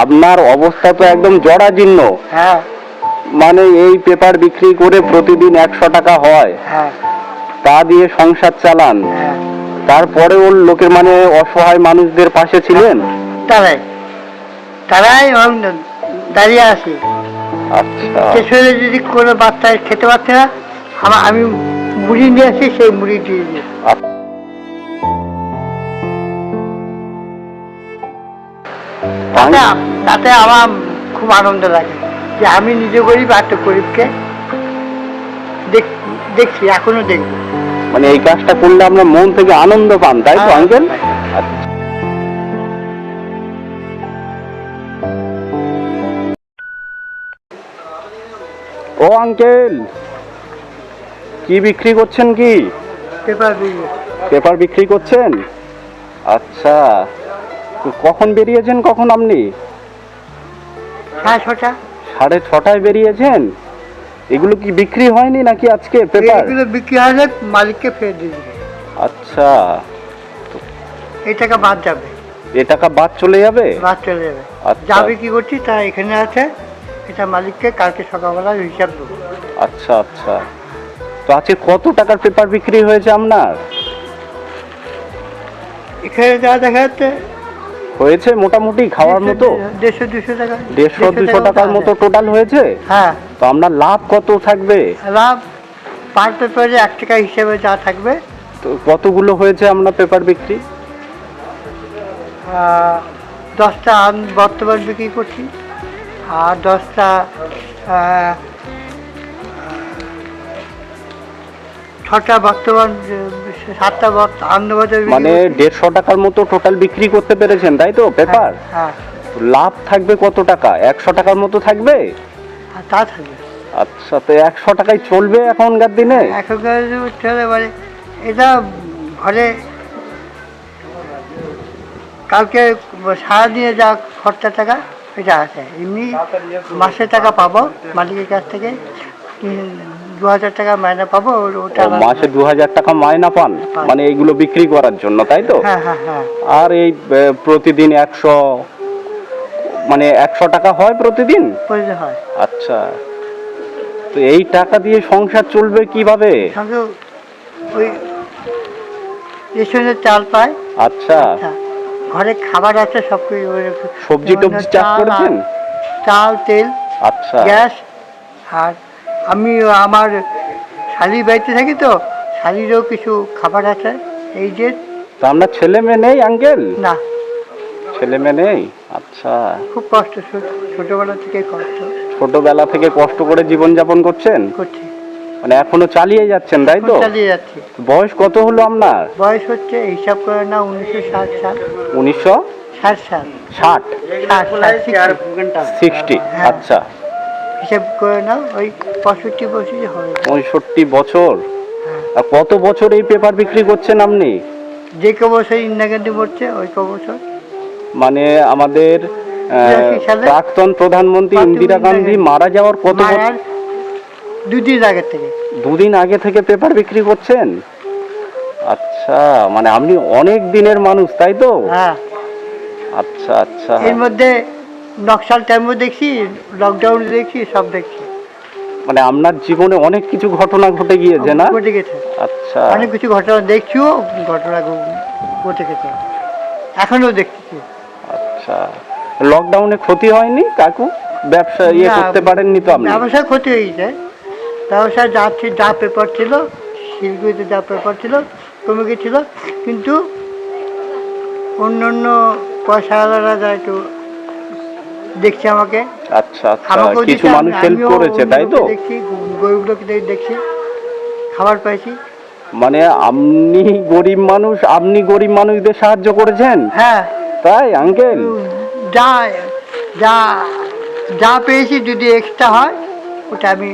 আপনার অবস্থা তো একদম জরাজীর্ণ। হ্যাঁ। মানে এই পেপার বিক্রি করে প্রতিদিন একশো টাকা হয়। হ্যাঁ। তা দিয়ে সংসার চালান। হ্যাঁ। তারপরে ওর লোকের মানে অসহায় মানুষদের পাশে ছিলেন? তারাই। তারাই দাঁড়িয়ে আছে। আচ্ছা। পেছনে যদি কোনো বাচ্চা খেতে পারছে না আমি মুড়ি নিয়ে আসি সেই মুড়ি দিয়ে দিই তাতে তাতে আমার খুব আনন্দ লাগে যে আমি নিজে গরিব আর তো গরিবকে দেখ- দেখছি এখনও দেখব মানে এই কাজটা করলে আপনার মন থেকে আনন্দ পান তাই তো হ্যাঁ, আঙ্কেল। ও আঙ্কেল কি বিক্রি করছেন কি? পেপার পেপার বিক্রি করছেন? আচ্ছা। কখন বেরিয়েছেন কখন আপনি? সাড়ে ছটা। সাড়ে ছটায় বেরিয়েছেন? এগুলো কি বিক্রি হয়নি নাকি আজকে পেপার? এগুলো বিক্রি হলে মালিককে ফেরত দিয়ে দেবে। আচ্ছা। এই টাকা বাদ যাবে। এ টাকা বাদ চলে যাবে? বাদ চলে যাবে। আচ্ছা। যা বিক্রি করছি তা এখানে আছে। এটা মালিককে কালকে সকালবেলা হিসাব দেবো। আচ্ছা আচ্ছা। তো আজকে কত টাকার পেপার বিক্রি হয়েছে আপনার? এখানে যা দেখা যাচ্ছে হয়েছে মোটামুটি খাওয়ার মতো? দেড়শো দুশো টাকা। দেড়শো দুশো টাকার মতো টোটাল হয়েছে? হ্যাঁ। তো আপনার লাভ কত থাকবে? লাভ পার পেপারে এক টাকা হিসেবে যা থাকবে। তো কতগুলো হয়েছে আপনার পেপার বিক্রি? দশটা আমি বর্তমান বিক্রি করছি। আর দশটা ছটা বর্তমান সাতটা বর্ত- আনন্দবাজার মানে দেড়শো টাকার মতো টোটাল বিক্রি করতে পেরেছেন তাই তো? পেপার হ্যাঁ। লাভ থাকবে কত টাকা? একশো টাকার মতো থাকবে? আর তা থাকবে। আচ্ছা তো একশো টাকায় চলবে এখনকার দিনে? এখনকার চলে মানে এটা ঘরে কালকে সারাদিনে যা খরচা টাকা এটা আছে। এমনি মাসে টাকা পাবো মালিকের কাছ থেকে। দু হাজার টাকা মাইনে পাবো ওটা মাসে দু হাজার টাকা মাইনা পান? মানে এইগুলো বিক্রি করার জন্য তাই তো? হ্যাঁ হ্যাঁ হ্যাঁ। আর এই প্রতিদিন একশো মানে একশো টাকা হয় প্রতিদিন? হয়। আচ্ছা। তো এই টাকা দিয়ে সংসার চলবে কীভাবে? ওই রেশনের চাল পায়। আচ্ছা। আচ্ছা। ঘরে খাবার আছে সব কিছু সবজি টবজি চাষ করেছেন? চাল তেল আচ্ছা। গ্যাস আর আমি আমার শালির বাড়িতে থাকি তো শালিরও কিছু খাবার আছে এই যে তা আপনার ছেলে মেয়ে নেই আঙ্কেল না ছেলে মেয়ে নেই আচ্ছা খুব কষ্ট ছোট- ছোটবেলা থেকে কষ্ট ছোটবেলা থেকে কষ্ট করে জীবন যাপন করছেন করছি মানে এখনও চালিয়ে যাচ্ছেন তাই তো চালিয়ে যাচ্ছি বয়স কত হলো আপনার বয়স হচ্ছে হিসাব করে না উনিশশো ষাট সাল উনিশশো ষাট সাল ষাট ষাট সিক্সটি হ্যাঁ। আচ্ছা হিসাব করে না ওই পঁয়ষট্টি বছরই হবে। পঁয়ষট্টি বছর? হ্যাঁ। আর কত বছর এই পেপার বিক্রি করছেন আপনি? যে ক বছর ইন্দিরা গান্ধী মরছে ওই ক বছর মানে আমাদের প্রাক্তন প্রধানমন্ত্রী ইন্দিরা গান্ধী মারা যাওয়ার কত দুদিন আগের থেকে। দুদিন আগে থেকে পেপার বিক্রি করছেন? আচ্ছা মানে আপনি অনেক দিনের মানুষ তাই তো? হ্যাঁ। আচ্ছা আচ্ছা। এর মধ্যে নকশাল টাইমও দেখছি লকডাউন দেখছি সব দেখছি মানে আপনার জীবনে অনেক কিছু ঘটনা ঘটে গিয়েছে না? ঘটে গেছে। আচ্ছা। অনেক কিছু ঘটনা দেখছিও ঘটনা ঘটে গেছে। এখনও দেখছি আচ্ছা। লকডাউনে ক্ষতি হয়নি কাকু? ব্যবসা ইয়ে করতে পারেননি তো আপনি? ব্যবসা ক্ষতি হয়েছে। ব্যবসা যা যা পেপার ছিল শিলগুড়িতে যা পেপার ছিল কমে গেছিল কিন্তু অন্য অন্য পয়সাওয়ালারা যা একটু দেখছে আমাকে। আচ্ছা আচ্ছা কিছু মানুষ হেল্প করেছে তাই তো? দেখছি গরিব লোকদের দেখছি খাবার পাইছি। মানে আপনি গরিব মানুষ আপনি গরিব মানুষদের সাহায্য করেছেন? হ্যাঁ। তাই আঙ্কেল যা যা যা পেয়েছি যদি এক্সট্রা হয় ওটা আমি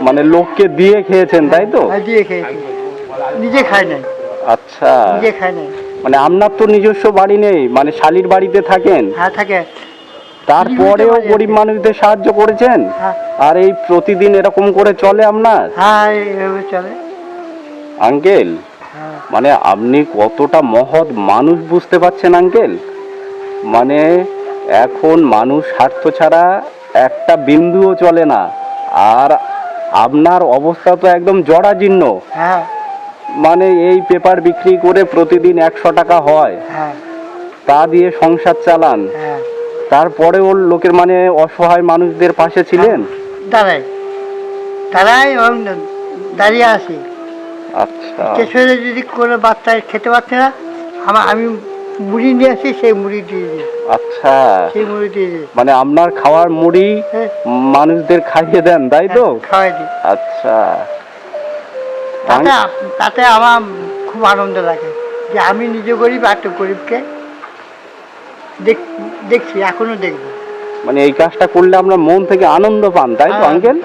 মানে লোককে দিয়ে খেয়েছেন তাই তো? হ্যাঁ, দিয়ে খেয়েছি। নিজে খাই নাই। আচ্ছা। নিজে খাই নাই। মানে আপনার তো নিজস্ব বাড়ি নেই মানে শালির বাড়িতে থাকেন। হ্যাঁ থাকে। তারপরেও গরিব মানুষদের সাহায্য করেছেন? হ্যাঁ। আর এই প্রতিদিন এরকম করে চলে আপনার? হ্যাঁ চলে। আঙ্কেল হ্যাঁ। মানে আপনি কতটা মহৎ মানুষ বুঝতে পারছেন আঙ্কেল? মানে এখন মানুষ স্বার্থ ছাড়া একটা বিন্দুও চলে না। আর আপনার অবস্থা তো একদম জরাজীর্ণ। হ্যাঁ। মানে এই পেপার বিক্রি করে প্রতিদিন একশো টাকা হয়। হ্যাঁ। তা দিয়ে সংসার চালান। হ্যাঁ। তারপরেও লোকের মানে অসহায় মানুষদের পাশে ছিলেন? দাঁড়াই। দাঁড়াই দাঁড়িয়ে আসি আচ্ছা। যদি কোনো বাচ্চা খেতে পারছে না আমার আমি মুড়ি নিয়ে আসি সেই মুড়ি দিয়ে দিই। আচ্ছা। সেই মুড়ি দিয়ে দিই। মানে আপনার খাওয়ার মুড়ি হ্যাঁ। মানুষদের খাইয়ে দেন তাই তো? হ্যাঁ, খাওয়াই দিই। আচ্ছা। তাতে তাতে আমার খুব আনন্দ লাগে যে আমি নিজে গরিব আর একটা গরিবকে দেখ দেখছি এখনও দেখব। মানে এই কাজটা করলে আপনার মন থেকে আনন্দ পান তাই তো হ্যাঁ, আঙ্কেল?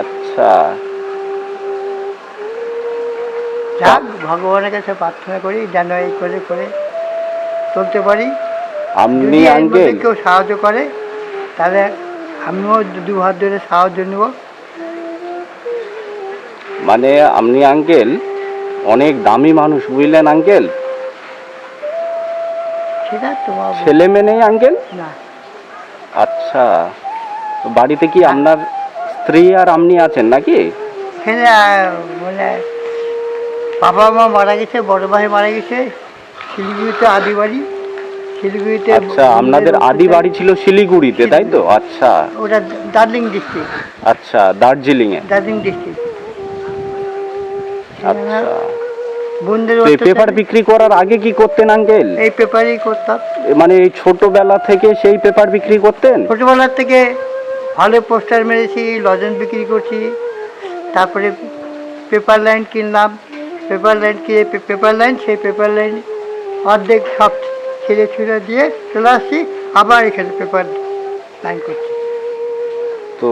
আচ্ছা। যাক ভগবানের কাছে প্রার্থনা করি যেন এই করে করে চলতে পারি। আপনি আঙ্কেল কেউ সাহায্য করে তাহলে আমিও দু হাত ধরে সাহায্য নেব। মানে আপনি আঙ্কেল অনেক দামি মানুষ বুঝলেন আঙ্কেল ছেলে মেয়ে নেই আঙ্কেল আচ্ছা বাড়িতে কি আপনার স্ত্রী আর আপনি আছেন নাকি? এখানে মানে বাবা মা মারা গেছে বড় ভাই মারা গেছে শিলিগুড়িতে আদি বাড়ি শিলিগুড়িতে আচ্ছা আপনাদের আদি বাড়ি ছিল শিলিগুড়িতে তাই তো? আচ্ছা। ওটা দার্জিলিং ডিস্ট্রিক্ট আচ্ছা দার্জিলিং এ দার্জিলিং ডিস্ট্রিক্ট আচ্ছা। বোনদের এই পেপার বিক্রি করার আগে কি করতেন আঙ্কেল এই পেপারই করতাম। মানে এই ছোটবেলা থেকে সেই পেপার বিক্রি করতেন? ছোটোবেলার থেকে ভালো পোস্টার মেরেছি লজেন্স বিক্রি করছি তারপরে পেপার লাইন কিনলাম পেপার লাইন কিনে পেপার লাইন সেই পেপার লাইন অর্ধেক সব ছেড়ে ছুড়ে দিয়ে চলে আসছি আবার এখানে পেপার লাইন করছি। তো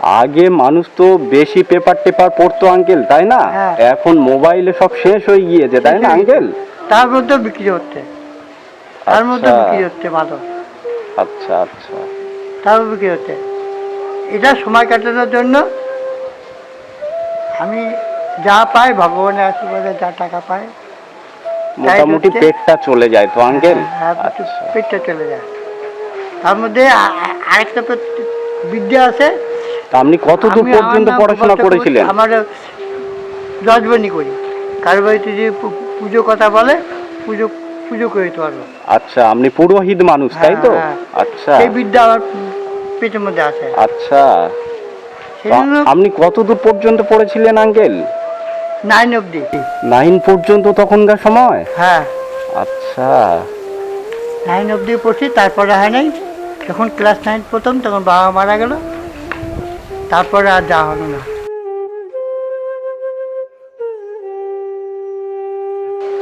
আগে মানুষ তো বেশি পেপার টেপার পড়তো আঙ্কেল তাই না? হ্যাঁ। এখন মোবাইলে সব শেষ হয়ে গিয়েছে তাই না আঙ্কেল তার মধ্যেও বিক্রি হচ্ছে। তার মধ্যে আচ্ছা। বিক্রি হচ্ছে ভালো। আচ্ছা আচ্ছা। তারও বিক্রি হচ্ছে। এটা সময় কাটানোর জন্য আমি যা পাই ভগবানের আশীর্বাদে যা টাকা পাই মোটামুটি পেটটা চলে যায় তো আঙ্কেল হ্যাঁ, আচ্ছা। পেটটা চলে যায়। তার মধ্যে আরেকটা বিদ্যা আছে আপনি কত দূর পর্যন্ত পড়াশোনা করেছিলেন? আমার জজবনি করি। কারও বাড়িতে পু- পুজো কথা বলে পুজো পুজো করে দিতে পারব। আচ্ছা আপনি পুরোহিত মানুষ তাই তো? হ্যাঁ, হ্যাঁ। আচ্ছা। সেই বিদ্যা আমার পেটের মধ্যে আছে। আচ্ছা। তো আপনি কত দূর পর্যন্ত পড়েছিলেন আঙ্কেল? নাইন অব্দি নাইন পর্যন্ত তখনকার সময়? হ্যাঁ। আচ্ছা। নাইন অব্দি পড়ছি তারপরে হয় নাই। যখন ক্লাস নাইন প্রথম তখন বাবা মারা গেল। তারপরে আর যাওয়া হলো না।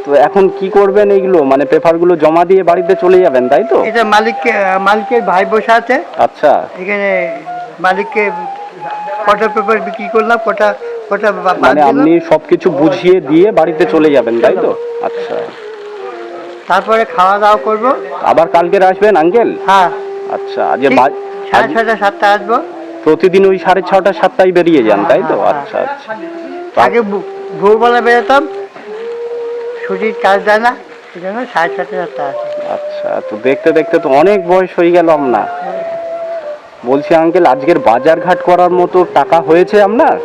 তো এখন কি করবেন এইগুলো? মানে পেপারগুলো জমা দিয়ে বাড়িতে চলে যাবেন তাই তো? এটা মালিককে মালিকের ভাই বসে আছে। আচ্ছা। এখানে মালিককে কটা পেপার বিক্রি করলাম কটা কটা মানে। আপনি সবকিছু বুঝিয়ে দিয়ে বাড়িতে চলে যাবেন তাই তো? আচ্ছা। তারপরে খাওয়া দাওয়া করব। আবার কালকের আসবেন আঙ্কেল? হ্যাঁ। আচ্ছা আজকে সাড়ে ছটা সাতটা আসব। প্রতিদিন ওই সাড়ে ছটা সাতটায় বেরিয়ে যান তাই তো? আচ্ছা আচ্ছা। আগে ভোরবেলা বেরোতাম শরীর কাজ দেয় না সাড়ে ছটা সাতটা আচ্ছা তো দেখতে দেখতে তো অনেক বয়স হয়ে গেল আপনার বলছি আঙ্কেল আজকের বাজার ঘাট করার মতো টাকা হয়েছে আপনার?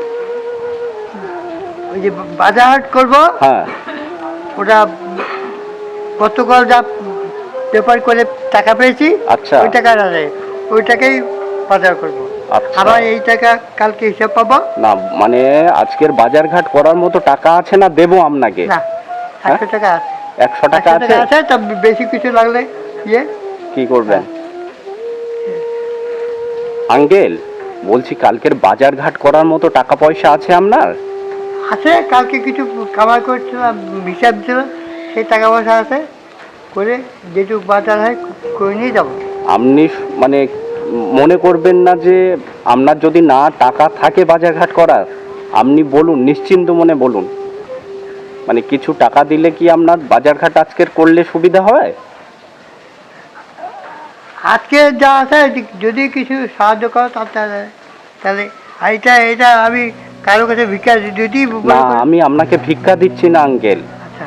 ওই যে বাজার হাট করব হ্যাঁ। ওটা গতকাল যা পেপার করে টাকা পেয়েছি আচ্ছা। ওই টাকা ওই টাকাই বাজার করব। আচ্ছা। আবার এই টাকা কালকে হিসাব পাবো? না মানে আজকের বাজার ঘাট করার মতো টাকা আছে না দেবো আপনাকে। না একশো টাকা আছে। একশো টাকা আছে? তা বেশি কিছু লাগলে ইয়ে। কি করবেন? আঙ্কেল বলছি কালকের বাজার ঘাট করার মতো টাকা পয়সা আছে আপনার? আছে কালকে কিছু কামাই করছিলাম হিসাব ছিল সেই টাকা পয়সা আছে করে যেটুকু বাজার হয় করে নিয়ে যাব। আপনি মানে মনে করবেন না যে আপনার যদি না টাকা থাকে বাজারঘাট করার আপনি বলুন নিশ্চিন্ত মনে বলুন। মানে কিছু টাকা দিলে কি আপনার বাজারঘাট আজকের করলে সুবিধা হয়? আজকে যা আছে যদি- কিছু সাহায্য করো তাহলে তাহলে এটা এটা আমি কারও কাছে ভিক্ষা যদি না আমি আপনাকে ভিক্ষা দিচ্ছি না আঙ্কেল। আচ্ছা।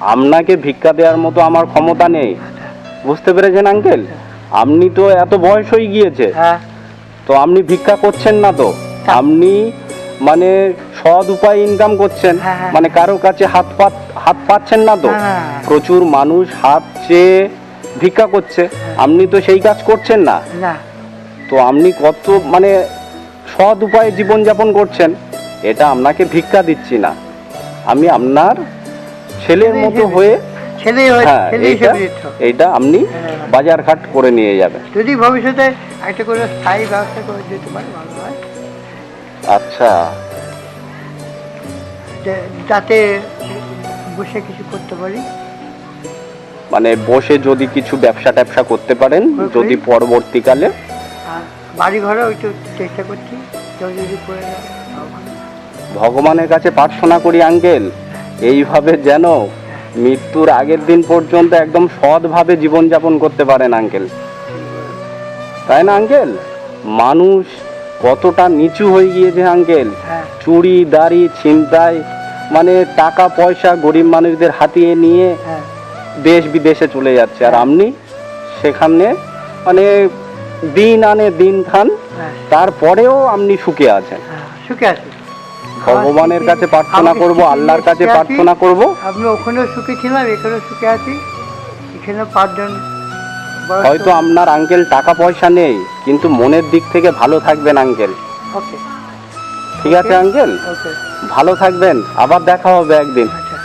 আপনাকে ভিক্ষা দেওয়ার মতো আমার ক্ষমতা নেই। বুঝতে পেরেছেন আঙ্কেল? আপনি তো এত বয়স হয়ে গিয়েছে। হ্যাঁ। তো আপনি ভিক্ষা করছেন না তো? আপনি মানে সৎ উপায় ইনকাম করছেন। হ্যাঁ, হ্যাঁ। মানে কারও কাছে হাত পাত হাত পাচ্ছেন না তো? হ্যাঁ। প্রচুর মানুষ হাত চেয়ে ভিক্ষা করছে। আপনি তো সেই কাজ করছেন না। তো আপনি কত মানে সৎ উপায়ে জীবনযাপন করছেন এটা আপনাকে ভিক্ষা দিচ্ছি না। আমি আপনার ছেলের মতো হয়ে হয়ে। হ্যাঁ এইটা দিচ্ছ। এইটা আপনি হ্যাঁ। বাজার ঘাট করে নিয়ে যাবেন। যদি ভবিষ্যতে একটা করে স্থায়ী ব্যবস্থা করে দিতে পারে ভালো হয়। আচ্ছা। যাতে বসে কিছু করতে পারি। মানে বসে যদি কিছু ব্যবসা ট্যাবসা করতে পারেন যদি পরবর্তীকালে? বাড়ি ঘরে ওই চেষ্টা করছি যদি করে। ভগবানের কাছে প্রার্থনা করি আঙ্কেল। এইভাবে যেন মৃত্যুর আগের দিন পর্যন্ত একদম সৎভাবে জীবনযাপন করতে পারেন আঙ্কেল। তাই না আঙ্কেল? মানুষ কতটা নিচু হয়ে গিয়েছে আঙ্কেল। হ্যাঁ। চুরি দাড়ি ছিনতাই মানে টাকা পয়সা গরিব মানুষদের হাতিয়ে নিয়ে হ্যাঁ। দেশ বিদেশে চলে যাচ্ছে। আর আপনি সেখানে মানে দিন আনে দিন খান হ্যাঁ। তারপরেও আপনি সুখে আছেন। সুখে আছি। ভগবানের কাছে প্রার্থনা করব আল্লাহর কাছে প্রার্থনা করব। আমি ওখানেও সুখী ছিলাম এখানেও সুখে আছি। এখানে পাঁচজন হয়তো আপনার আঙ্কেল টাকা পয়সা নেই কিন্তু মনের দিক থেকে ভালো থাকবেন আঙ্কেল ওকে। ঠিক আছে আঙ্কেল ওকে। ভালো থাকবেন আবার দেখা হবে একদিন। আচ্ছা।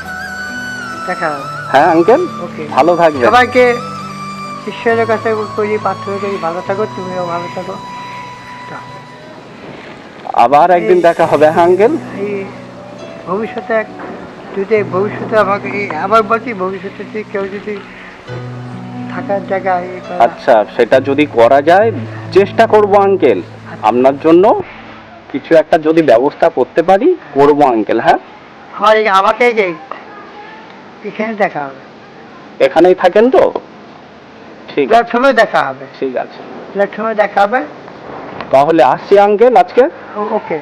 দেখা হবে। হ্যাঁ আঙ্কেল ওকে। ভালো থাকবেন। সবাইকে ঈশ্বরের কাছে করি প্রার্থনা করি ভালো থাকো তুমিও ভালো থাকো। আবার একদিন দেখা হবে হ্যাঁ আঙ্কেল? ভবিষ্যতে এক যদি ভবিষ্যতে আমাকে আবার বলছি ভবিষ্যতে যদি কেউ যদি থাকার জায়গায় ইয়ে আচ্ছা সেটা যদি করা যায় চেষ্টা করব আঙ্কেল। আপনার জন্য কিছু একটা যদি ব্যবস্থা করতে পারি করব আঙ্কেল হ্যাঁ? এই- আমাকে যে এখানে দেখা হবে। এখানেই থাকেন তো? ঠিক আছে। দেখা হবে। ঠিক আছে। প্ল্যাটফর্মে দেখা হবে। তাহলে আসছি আঙ্কেল আজকে। ওকে।